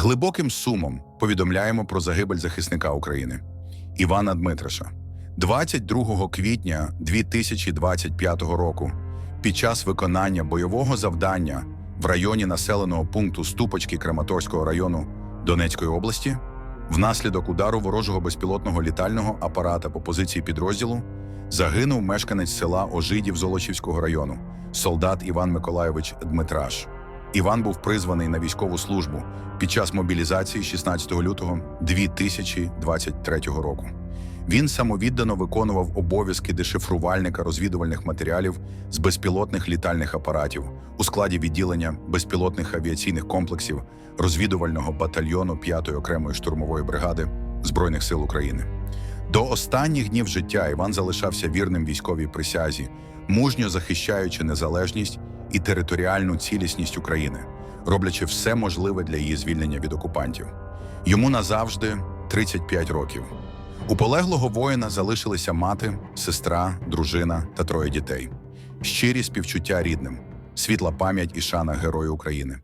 глибоким сумом повідомляємо про загибель захисника України Івана Дмитриша 22 квітня 2025 року. Під час виконання бойового завдання в районі населеного пункту Ступочки Краматорського району Донецької області, внаслідок удару ворожого безпілотного літального апарата по позиції підрозділу загинув мешканець села Ожидів Золочівського району, солдат Іван Миколайович Дмитраш. Іван був призваний на військову службу під час мобілізації 16 лютого 2023 року. Він самовіддано виконував обов'язки дешифрувальника розвідувальних матеріалів з безпілотних літальних апаратів у складі відділення безпілотних авіаційних комплексів розвідувального батальйону 5-ї окремої штурмової бригади Збройних сил України. До останніх днів життя Іван залишався вірним військовій присязі, мужньо захищаючи незалежність і територіальну цілісність України, роблячи все можливе для її звільнення від окупантів. Йому назавжди 35 років. У полеглого воїна залишилися мати, сестра, дружина та троє дітей. Щирі співчуття рідним, світла пам'ять і шана Герою України.